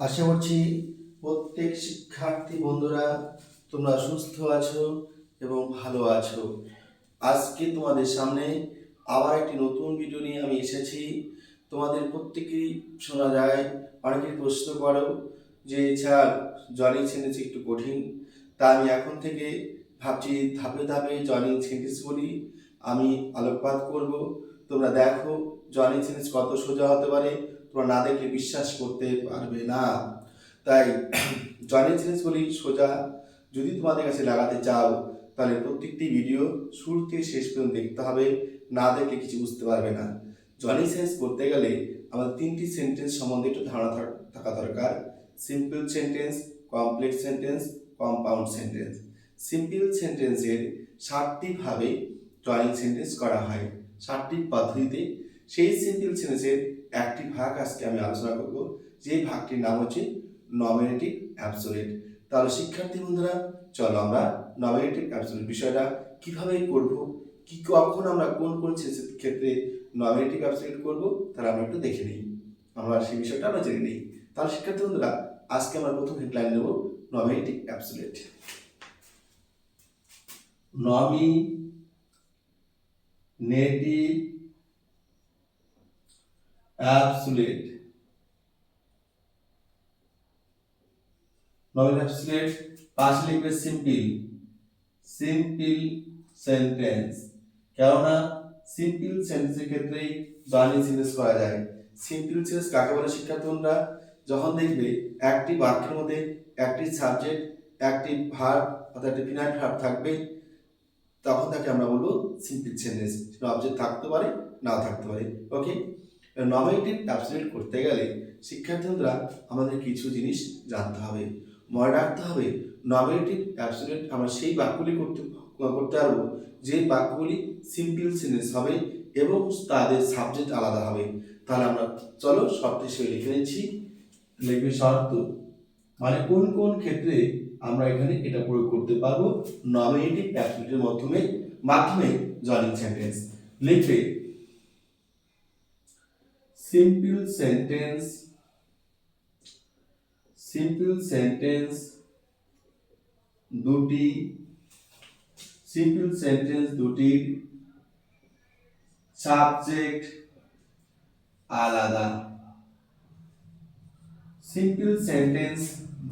আশা করছি প্রত্যেক শিক্ষার্থী বন্ধুরা তোমরা সুস্থ আছো এবং ভালো আছো। আজকে তোমাদের সামনে আবার একটি নতুন ভিডিও নিয়ে আমি এসেছি। তোমাদের প্রত্যেকেই শোনা যায় অনেকেই প্রশ্ন করো যে, স্যার জয়নিং সেন্টেন্স একটু কঠিন। তা আমি এখন থেকে ভাবছি, ধাপে ধাপে জয়নিং সেন্টেন্সগুলি আমি আলোকপাত করব। তোমরা দেখো জয়নিং সেন্টেন্স কত সোজা হতে পারে তোমরা না দেখলে বিশ্বাস করতে পারবে না। তাই জয়নিং সেন্টেন্সগুলি সোজা। যদি তোমাদের কাছে লাগাতে চাও, তাহলে প্রত্যেকটি ভিডিও শুরু থেকে শেষ পর্যন্ত দেখতে হবে। না দেখলে কিছু বুঝতে পারবে না। জয়নিং সেন্টেন্স করতে গেলে আমাদের তিনটি সেন্টেন্স সম্বন্ধে একটু ধারণা থাক- দরকার। Simple sentence complex sentence compound sentence simple সেন্টেন্সের ষাটটি ভাবে জয়নিং সেন্টেন্স করা হয়। ষাটটি পদ্ধতিতে সেই সিম্পল সেন্টেন্সের একটি ভাগ আজকে আমি আলোচনা করব। যে ভাগটির নাম হচ্ছে নমিনেটিভ অ্যাবসোলেট তাহলে শিক্ষার্থী বন্ধুরা, চলো আমরা নমিনেটিভ অ্যাবসোলেট বিষয়টা কীভাবে করব, কি কখন আমরা কোন কোন ক্ষেত্রে নমিনেটিভ অ্যাবসোলেট করব, তাহলে আমরা একটু দেখে নিই। আমরা সেই বিষয়টা আমরা জেনে নিই। তাহলে শিক্ষার্থী বন্ধুরা, আজকে আমরা প্রথম হেডলাইন নেব nominative absolute nominative absolute nominative absolute পাশে লিখবে সিম্পল সিম্পল সেন্টেন্স কেননা সিম্পল সেন্টেন্সের ক্ষেত্রেই জয়নিং সেন্টেন্স করা যায়। সিম্পল সেন্টেন্স কাকে বলে শিক্ষার্থী বন্ধুরা যখন দেখবে একটি বাক্যের মধ্যে একটি সাবজেক্ট একটি ভার্ব অর্থাৎ একটি ফিনাইট ভার্ব থাকবে, তখন তাকে আমরা বলব সিম্পল সেন্টেন্স অবজেক্ট থাকতে পারে, নাও থাকতে পারে। ওকে নমিনেটিভ অ্যাবসলিউট করতে গেলে শিক্ষার্থীরা আমাদের কিছু জিনিস জানতে হবে। মনে রাখতে হবে নমিনেটিভ অ্যাবসলিউট আমরা সেই বাক্যগুলি করতে করতে পারব, যে বাক্যগুলি সিম্পল সেন্টেন্স হবে এবং তাদের সাবজেক্ট আলাদা হবে। তাহলে আমরা, চলো শর্ত হিসেবে লিখে নিচ্ছি। লিখবে শর্ত মানে কোন কোন ক্ষেত্রে আমরা এখানে এটা প্রয়োগ করতে পারব? নমিনেটিভ অ্যাবসলিউটের মাধ্যমে মাধ্যমে জয়নিং সেন্টেন্স লিখবে সিম্পল সেন্টেন্স সিম্পল সেন্টেন্স দুটি সিম্পল সেন্টেন্স দুটির সাবজেক্ট আলাদা। সিম্পল সেন্টেন্স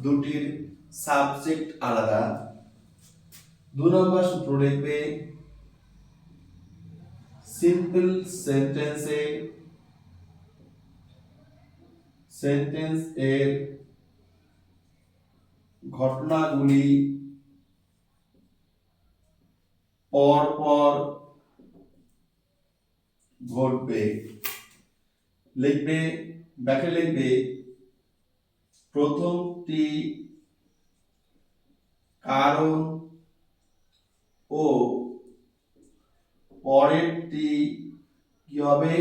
দুটির সাবজেক্ট আলাদা। দু নম্বর সূত্র লিখবে সিম্পল সেন্টেন্সে সেন্টেন্স এর ঘটনাগুলি পর পর ঘটবে। লিখবে ব্যাকে লিখবে। প্রথমটি কারণ ও পরেরটি কি হবে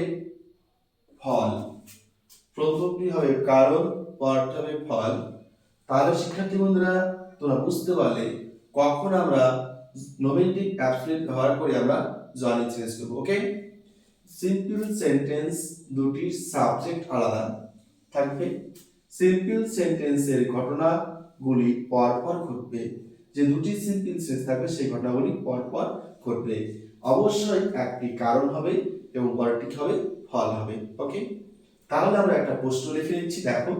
ফল? প্রথমটি হবে কারণ পরটি ফল। তাহলে শিক্ষার্থী বন্ধুরা, তোমরা বুঝতে পারলে কখন আমরা নমিনেটিভ অ্যাবসলিউট ব্যবহার করে আমরা জয়নিং চেঞ্জ করব ওকে সিম্পল সেন্টেন্স দুটির সাবজেক্ট আলাদা থাকবে। সিম্পল সেন্টেন্সের ঘটনাগুলি পরপর ঘটবে। যে দুটি সিম্পল সেন্স থাকবে, সেই ঘটনাগুলি পরপর ঘটবে। অবশ্যই একটি কারণ হবে এবং পরেরটি হবে? ফল হবে ওকে তাহলে আমরা একটা প্রশ্ন লিখে নিচ্ছি, দেখো।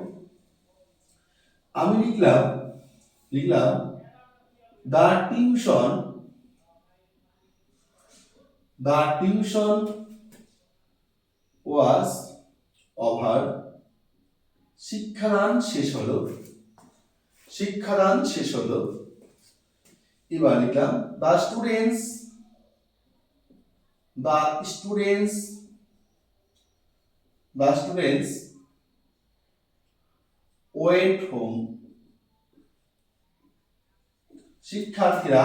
আমি লিখলাম লিখলাম the tuition the tuition was over, শিক্ষাদান শেষ হলো, শিক্ষাদান শেষ হলো। এবার লিখলাম the students the students the students went home শিক্ষার্থীরা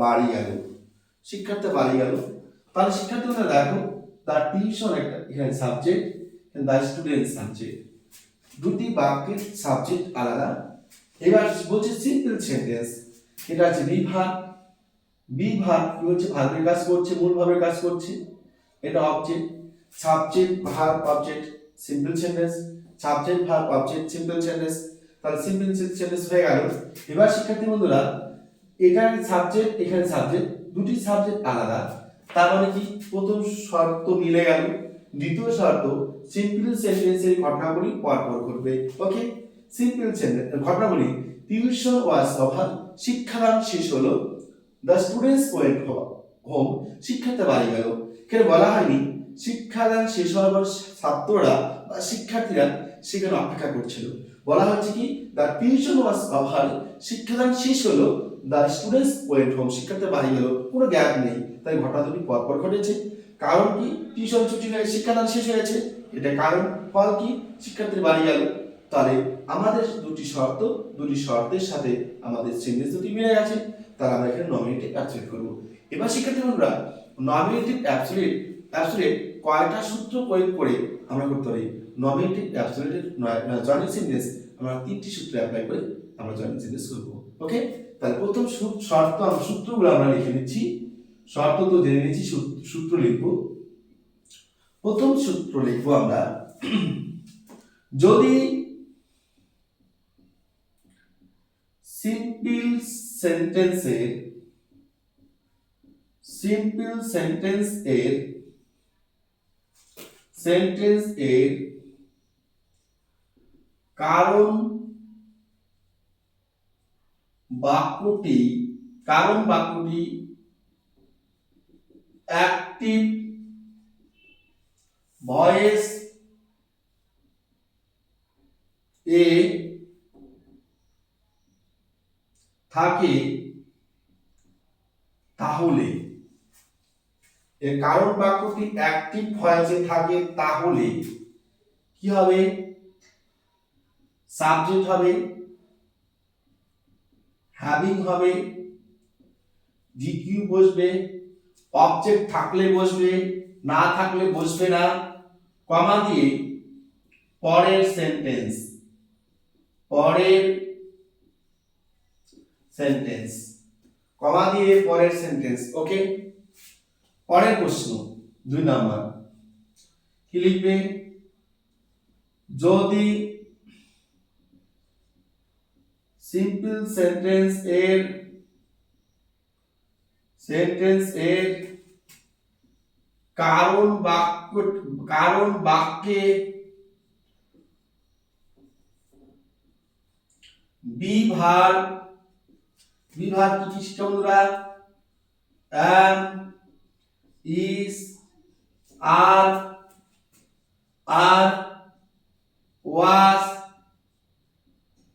বাড়ি গেল। শিক্ষার্থী বাড়ি গেল। তাহলে শিক্ষার্থীরা দেখো তার টিউশন একটা এখানে সাবজেক্ট দা স্টুডেন্ট সাবজেক্ট দুটি বাক্যের সাবজেক্ট আলাদা। এবার বলছে সিম্পল সেন্টেন্স এটা আছে বিভাগ। বিভাগ কি হচ্ছে? ভার্বের কাজ করছে, মূল ভাবের কাজ করছে। এটা object subject verb object simple sentence subject verb object simple sentence তাহলে সিম্পল সেন্টেন্স হয়ে গেল। এবার শিক্ষার্থী বন্ধুরা, এখানে সাবজেক্ট এখানে সাবজেক্ট দুটি সাবজেক্ট আলাদা, তার মানে কি? প্রথম শর্ত মিলে গেল, দ্বিতীয় শর্ত সিম্পল সেন্টেন্সের ঘটনাগুলি পরপর ঘটবে। ওকে সিম্পল সেন্টেন্স ঘটনাগুলি টিউশন ওয়াজ ওভার শিক্ষাদান শেষ হলো দ্য স্টুডেন্টস ওয়েন্ট হোম শিক্ষার্থী বাড়ি গেল। এখানে বলা হয়নি শিক্ষাদান শেষ হওয়ার ছাত্ররা বা শিক্ষার্থীরা সেখানে অপেক্ষা করছিল। বলা হচ্ছে কি দ্য টিউশন ওয়াজ ওভার শিক্ষাদান শেষ হলো। দ্য স্টুডেন্টস ওয়েন্ট হোম শিক্ষার্থী বাড়ি গেল। কোনো গ্যাপ নেই। তাই ঘটনা দুটি পরপর ঘটেছে। কারণ কি? টিউশন ছুটি হয়ে শিক্ষাদান শেষ হয়েছে এটা কারণ? ফল কি? শিক্ষার্থীর বাড়ি গেল। তাহলে আমাদের দুটি শর্ত, দুটি শর্তের সাথে আমাদের সেন্টেন্স দুটি মিলে গেছে। তাহলে আমরা এখানে নমিনেটিভ অ্যাবসলিউট করব। এবার শিক্ষার্থী বন্ধুরা নমিনেটিভ অ্যাবসলিউট অ্যাবসলিউট কয়টা সূত্র প্রয়োগ করে আমরা করতে পারি। নমিনেটিভ অ্যাবসলিউটের জয়েন্ট সেন্টেন্স আমরা তিনটি সূত্র অ্যাপ্লাই করে আমরা জয়েন্ট সেন্টেন্স করব। ওকে তাহলে প্রথম শর্ত সূত্রগুলো আমরা লিখে নিচ্ছি। শর্ত তো জেনে নিচ্ছি সূত্র লিখব। প্রথম সূত্র লিখব আমরা, যদি সিম্পল সেন্টেন্সের সিম্পল সেন্টেন্স এর সেন্টেন্স এর কারণ বাক্যটি কারণ বাক্যটি অ্যাক্টিভ ভয়েস এ থাকে তাহলে। এর কারণ বাক্যটি অ্যাক্টিভ ভয়েসে থাকে তাহলে কি হবে? সাবজেক্ট হবে হ্যাভিং হবে ডিকিউ বসবে অবজেক্ট থাকলে বসবে, না থাকলে বসবে না কমা দিয়ে পরের সেন্টেন্স পরের সেন্টেন্স কমা দিয়ে পরের সেন্টেন্স ওকে পরের প্রশ্ন, দুই নাম্বার। কি লিখবে? যদি সিম্পল সেন্টেন্স এর সেন্টেন্স এর কারণ বাক্য, কারণ বাক্যে বিভার বিভার কি কি is, are are, was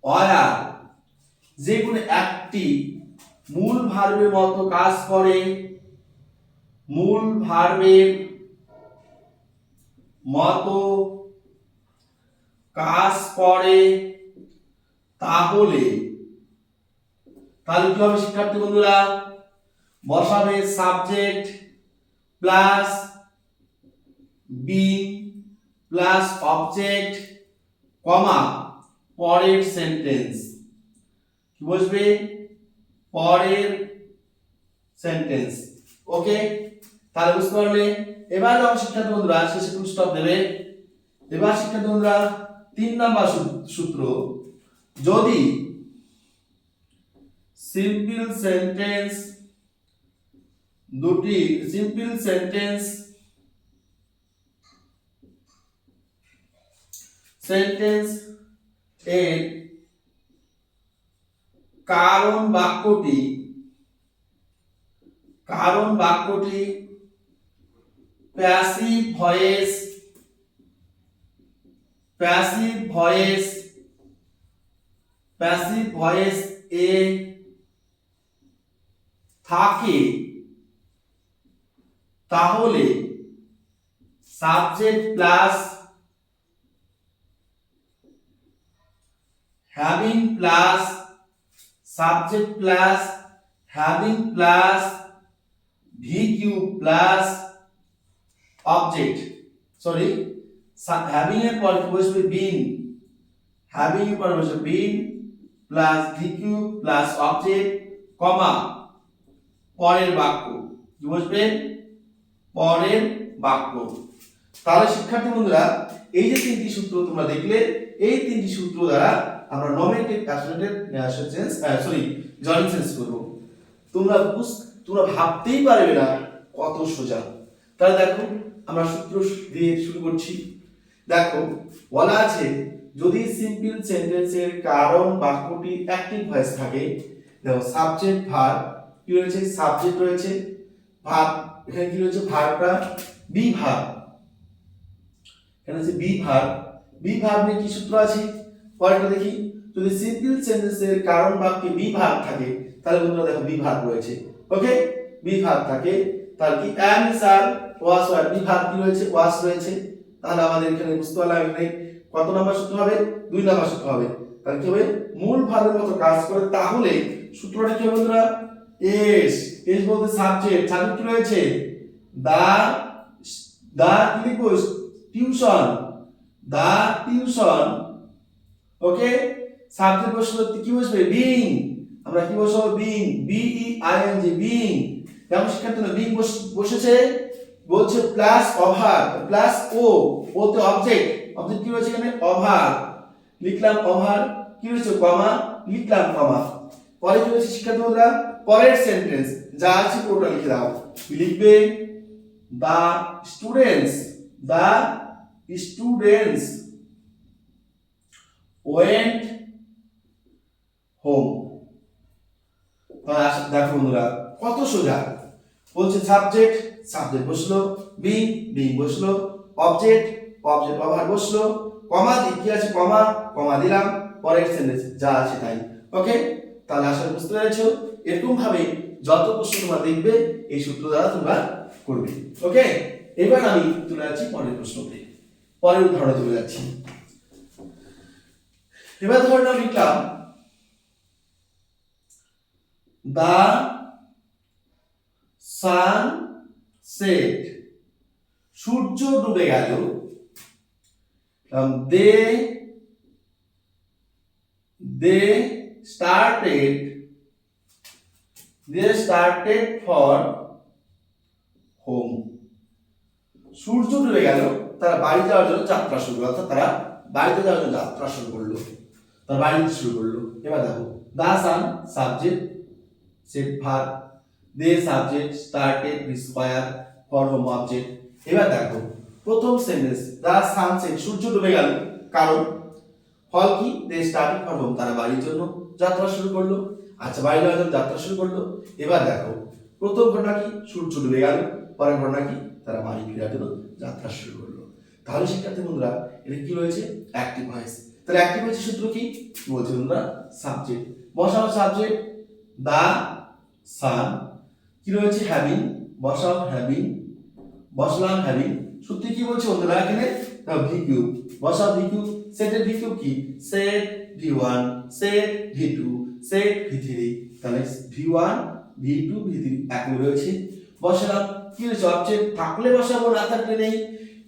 were যে কোনো একটি মূল ভার্বের মতো কাজ করে, মূল ভার্বের মতো কাজ করে, তাহলে তাহলে কি হবে শিক্ষার্থী বন্ধুরা? বসাবে subject plus B plus object comma পরের সেন্টেন্স কি বসবে? পরের সেন্টেন্স ওকে? তাহলে বুঝতে পারলে? এবার যখন শিক্ষার্থী বন্ধুরা শেষে ফুল স্টপ দেবে। এবার শিক্ষার্থী বন্ধুরা, তিন নাম্বার সূত্র। যদি সিম্পল সেন্টেন্স দুটি সিম্পল সেন্টেন্স সেন্টেন্স এর কারণ বাক্যটি কারণ বাক্যটি passive voice passive voice passive voice এ থাকে। তাহলে subject plus having plus subject plus having plus VQ plus object sorry having এর পর কি বসবে? বিন হ্যাভিং এর পর বসবে been plus VQ plus object comma পরের বাক্য। কি বসবে? পরের বাক্য। তাহলে শিক্ষার্থী বন্ধুরা, এই যে তিনটি সূত্র তোমরা দেখলে, এই তিনটি সূত্র দ্বারা আমরা নমিনেটেড অ্যাসোনেটেড সেন্স সরি জয়েন্ট সেন্স করব। তোমরা তোমরা ভাবতেই পারবে না কত সোজা। তাহলে দেখো, আমরা সূত্র দিয়ে শুরু করছি। দেখো, বলা আছে, যদি সিম্পল সেন্টেন্সের কারণ বাক্যটি অ্যাক্টিভ ভয়েস থাকে, দেখো সাবজেক্ট ভার কি রয়েছে? সাবজেক্ট রয়েছে ভাব এখানে কি রয়েছে? ভার্বটা বি ভাব এখানে আছে বি ভাব বি ভাব নিয়ে কি সূত্র আছে? পরেরটা দেখি। যদি সিম্পল সেন্টেন্সের কারণ বাক্যে বি ভাব থাকে, তাহলে বন্ধুরা দেখো বি ভাব রয়েছে। ওকে বি ভাব থাকে। তাহলে কি? স্যার ওয়াস ওয়ার বি ভাব কি রয়েছে? ওয়াস রয়েছে। তাহলে আমাদের এখানে বুঝতে পারলাম এখানে কত নাম্বার সূত্র হবে? দুই নাম্বার সূত্র হবে। তাহলে কি হবে? মূল ভাবের মতো কাজ করে, তাহলে সূত্রটা কি হবে বন্ধুরা? এস এস বলতে সাবজেক্ট সাবজেক্ট রয়েছে? দা দা কি লিখব? Tuition the tuition okay subject বসল কি বসবে? বিং আমরা কি বসাবো? Being B E I N G being যেমন শিক্ষার্থী বিং বসেছে, বলছে প্লাস ওভার প্লাস ও ওতে অবজেক্ট অবজেক্ট কি রয়েছে এখানে? ওভার লিখলাম ওভার কি রয়েছে? কমা লিখলাম কমা পরে কি রয়েছে শিক্ষার্থী বন্ধুরা? পরের সেন্টেন্স যা আছে পুরোটা লিখে দাও। লিখবে? The students the students went home দেখো বন্ধুরা, কত সোজা। বলছে সাবজেক্ট সাবজেক্ট বসল বিং বিং বসল অবজেক্ট অবজেক্ট ওভার বসল কমা কি আছে কমা কমা দিলাম, পরের সেন্টেন্স যা আছে তাই। ওকে তাহলে করি বুঝতে পেরেছ। এরকম ভাবে যত প্রশ্ন তোমরা দেখবে, এই সূত্র দ্বারা তোমরা করবে। ওকে এবার আমি চলে যাচ্ছি পরের প্রশ্নতে। পরের উদাহরণে চলে যাচ্ছি। এবার ধরে নাও লিখলাম, দা সান সেট, সূর্য ডুবে গেল, they they started they started for home সূর্য ডুবে গেল, তারা বাড়ি যাওয়ার জন্য যাত্রা শুরু করল, অর্থাৎ তারা বাড়িতে যাওয়ার জন্য যাত্রা শুরু করল। তারা বাড়ি যেতে শুরু করল। এবার দেখো, দা sun subject set verb, they subject started square for home object. এবার দেখো, প্রথম সেন্টেন্স, দা সানসেট সূর্য ডুবে গেল, কারণ? ফল কি? দে স্টার্টেড ফর হোম, তারা বাড়ির জন্য যাত্রা শুরু করল। আচ্ছা যাওয়ার জন্য যাত্রা শুরু করল। এবার দেখো, প্রথম ঘটনা কি? সূর্য ডুবে গেল। পরের ঘটনা কি? তারা বাড়ি ফেরার জন্য যাত্রা শুরু করল। তাহলে শিক্ষার্থী বন্ধুরা এটা কি রয়েছে? অ্যাক্টিভ ভয়েস তাহলে অ্যাক্টিভ ভয়েসের সূত্র কি? বলছে বন্ধুরা সাবজেক্ট বসাও সাবজেক্ট দা সান কি রয়েছে? হ্যাভিং বসাও হ্যাভিং বসলাম হ্যাভিং সূত্র কি বলছে বন্ধুরা এখানে? ভি কিউ বসাও ভি কিউ সেটের ভি কিউ কি? Set V one set V two set V তাহলে V one V two V three একই রয়েছে। বসালাম কি হয়েছে অবজেক্ট থাকলে বসাবো না, থাকলে নেই।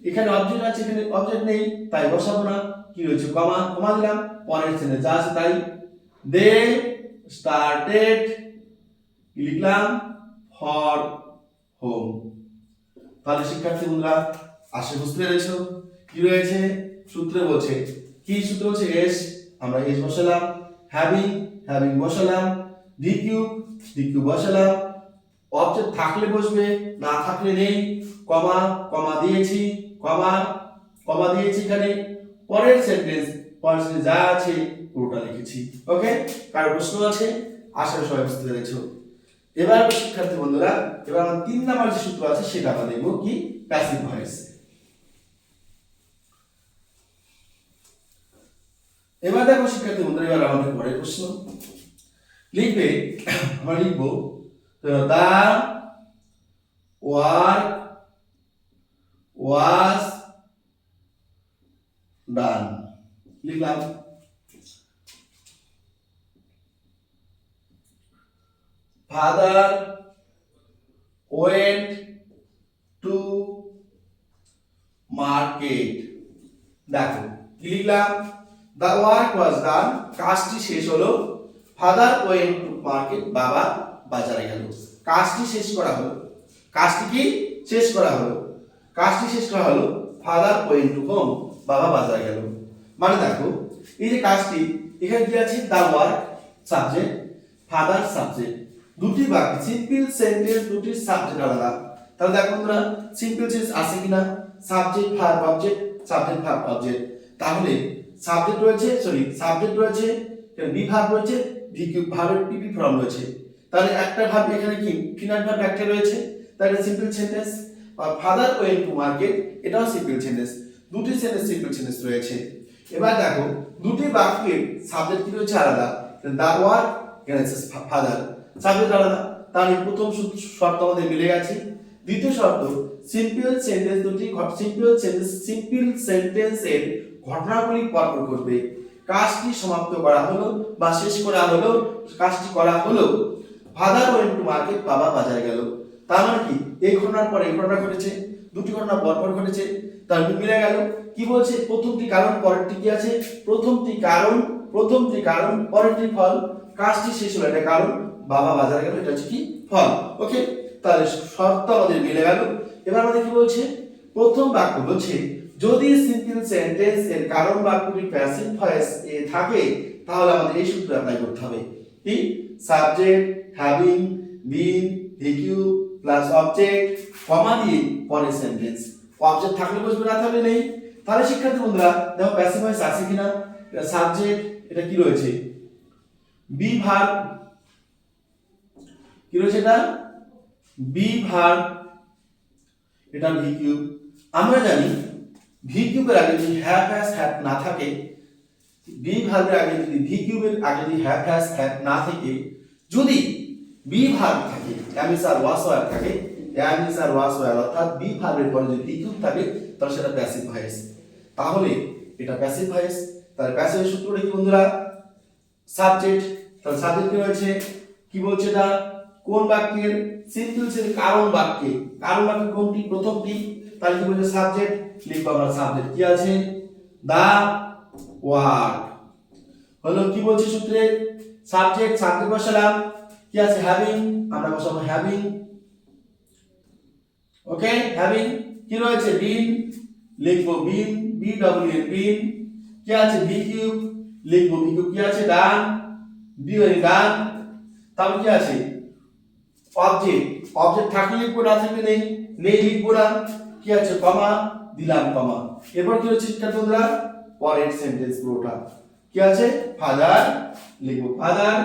এখানে অবজেক্ট আছে, এখানে অবজেক্ট নেই, তাই বসাবো না। কি রয়েছে? কমা কমা দিলাম, পরের সেনে যা আছে তাই। দে স্টার্টেড লিখলাম? ফর হোম তাহলে শিক্ষার্থী বন্ধুরা, আশা বুঝতে পেরেছ। কি রয়েছে? সূত্রে বলছে, কি সূত্র হচ্ছে এস আমরা এস বসালাম। হ্যাভিং হ্যাভিং বসালাম ভি কিউ ভি কিউ বসালাম। অবজেক্ট থাকলে বসবে, না থাকলে নেই। কমা কমা দিয়েছি, কমা কমা দিয়েছি এখানে। পরের সেন্টেন্স পরের যা আছে, পুরোটা লিখেছি। ওকে কার প্রশ্ন আছে? আশা সবাই বুঝতে পেরেছ। এবার শিক্ষার্থী বন্ধুরা, এবার আমার তিন নাম্বার যে সূত্র আছে, সেটা আমরা দেখব কি? প্যাসিভ ভয়েস এবার দেখো শিক্ষার্থী বন্ধুরা, এবার আমাদের পরের প্রশ্ন। লিখবে, আমরা লিখব দা ওয়ার্ক ওয়াজ ডান লিখলাম। father went to market দেখো, কি লিখলাম? দ্য ওয়ার্ক ওয়াজ ডান কাজটি শেষ হলো। ফাদার ওয়েন্ট টু মার্কেট বাবা বাজারে গেল। কাজটি শেষ করা হলো। কাজটি কি? শেষ করা হলো। কাজটি শেষ করা হলো। ফাদার ওয়েন্ট টু হোম বাবা বাজারে গেল। মানে দেখো, এই যে কাজটি, এখানে কি আছে? The work subject father subject দুটি বাক্য সিম্পল সেন্টেন্স দুটি সাবজেক্ট আলাদা। তাহলে দেখো তোমরা সিম্পল সেন্স আছে কিনা? Subject verb object subject verb object তাহলে সাবজেক্ট রয়েছে সরি সাবজেক্ট রয়েছে বি ভার্ব রয়েছে ভি কিউ ভার্বের পিপি ফর্ম রয়েছে। তাহলে একটা ভার্ব এখানে কি? ফিনাল ভার্ব একটা রয়েছে। তাহলে সিম্পল সেন্টেন্স বা ফাদার ওয়েন টু মার্কেট এটাও সিম্পল সেন্টেন্স দুটি সেন্টেন্স সিম্পল সেন্টেন্স রয়েছে। এবার দেখো, দুটি বাক্যের সাবজেক্ট কি রয়েছে? আলাদা। দা ওয়ার্ক এখানে ফাদার সাবজেক্ট আলাদা। তাহলে প্রথম শর্ত আমাদের মিলে গেছে। দ্বিতীয় শর্ত সিম্পল সেন্টেন্স দুটি সিম্পল সেন্টেন্স সিম্পল সেন্টেন্সের ঘটনাগুলি পরপর ঘটবে। কাজটি সমাপ্ত করা হলো বা শেষ করা হলো, কাজটি করা হলো। ফাদার ওয়েন্ট টু মার্কেট বাবা বাজারে গেল। তার মানে কি? এই ঘটনার পর এই ঘটনা ঘটেছে, দুটি ঘটনা পরপর ঘটেছে, তার মিলে গেল। কি বলছে? প্রথমটি কারণ, পরেরটি কি আছে? প্রথমটি কারণ প্রথমটি কারণ, পরেরটি ফল। কাজটি শেষ হলো, এটা কারণ, বাবা বাজারে গেল, এটা হচ্ছে কি? ফল। ওকে? তাহলে শর্ত আমাদের মিলে গেল। এবার আমাদের কি বলছে? প্রথম বাক্য বলছে যদি সিম্পল সেন্টেন্স এর কারণ বাক্যটি প্যাসিভ ভয়েস এ থাকে, তাহলে আমাদের এই সূত্র অ্যাপ্লাই করতে হবে। কি? Subject having been VQ plus object comma দিয়ে পরের সেন্টেন্স অবজেক্ট থাকলে বসবে, না থাকলে নেই। তাহলে শিক্ষার্থী বন্ধুরা, দেখো প্যাসিভ ভয়েস আছে কিনা? সাবজেক্ট এটা কি রয়েছে? বি ভার্ব কি রয়েছে এটা? বি ভার্ব এটা ভি কিউব আমরা জানি ভি কিউবের আগে যদি হ্যাভ হ্যাজ হ্যাড না থাকে বি ভার্বের আগে যদি ভি কিউবের আগে যদি হ্যাভ হ্যাজ হ্যাড না থাকে, যদি বি ভার্ব থাকে am is are was were থাকে am is are was were অর্থাৎ বি ভার্বের পরে যদি ভি কিউব থাকে, তাহলে সেটা প্যাসিভ ভয়েস তাহলে এটা প্যাসিভ ভয়েস তাহলে প্যাসিভ সূত্রটা কি বন্ধুরা? সাবজেক্ট তাহলে সাবজেক্ট রয়েছে? কি বলছে এটা? কোন বাক্যের? সিম্পল কারণ বাক্যে। কারণ বাক্য কোনটি? প্রথমটি। তাহলে কি বলছে সাবজেক্ট লিখব আমরা সাবজেক্ট কি আছে? দা ওয়ার্ড হলো কি বলছে সূত্রে? সাবজেক্ট সাবজেক্ট বসালাম। কি আছে? হ্যাভিং আমরা বসাবো হ্যাভিং ওকে হ্যাভিং কি রয়েছে? বিন লিখব been B W N been কি আছে? বি কিউব লিখব বি কিউব কি আছে? ডান বি মানে ডান তারপর কি আছে? অবজেক্ট অবজেক্ট থাকলে লিখব, না থাকলে নেই। নেই লিখব না। কি আছে? কমা দিলাম কমা এরপর কি হচ্ছে শিক্ষার্থী বন্ধুরা? পরের সেন্টেন্স পুরোটা। কি আছে? ফাদার লিখব। Father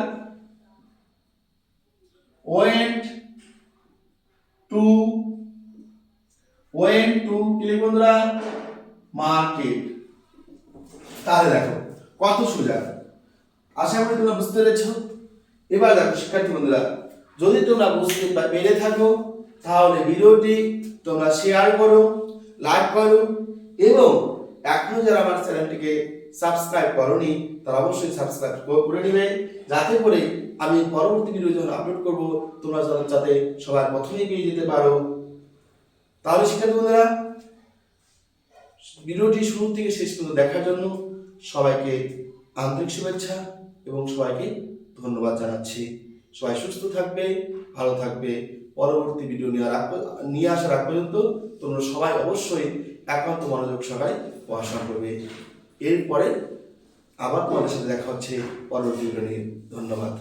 went to went to কি লিখব বন্ধুরা? মার্কেট তাহলে দেখো, কত সোজা। আশা করি তোমরা বুঝতে পেরেছ। এবার দেখো শিক্ষার্থী বন্ধুরা, যদি তোমরা বুঝতে পেরে থাকো তাহলে ভিডিওটি তোমরা শেয়ার করো লাইক করো এবং এখনও যারা আমার চ্যানেলটিকে সাবস্ক্রাইব করনি, তারা অবশ্যই সাবস্ক্রাইব করে নেবে। যাতে করে আমি পরবর্তী ভিডিও যখন আপলোড করব, তোমরা যেন যাতে সবার প্রথমেই পেয়ে যেতে পারো। তাহলে শিক্ষার্থী বন্ধুরা, ভিডিওটি শুরু থেকে শেষ পর্যন্ত দেখার জন্য সবাইকে আন্তরিক শুভেচ্ছা এবং সবাইকে ধন্যবাদ জানাচ্ছি। সবাই সুস্থ থাকবে, ভালো থাকবে। পরবর্তী ভিডিও নিয়ে রাখ নিয়ে আসার আগ পর্যন্ত তোমরা সবাই অবশ্যই একান্ত মনোযোগ সবাই পড়াশোনা করবে। এরপরে আবার তোমাদের সাথে দেখা হচ্ছে। পরবর্তী ভিডিও নিয়ে। ধন্যবাদ।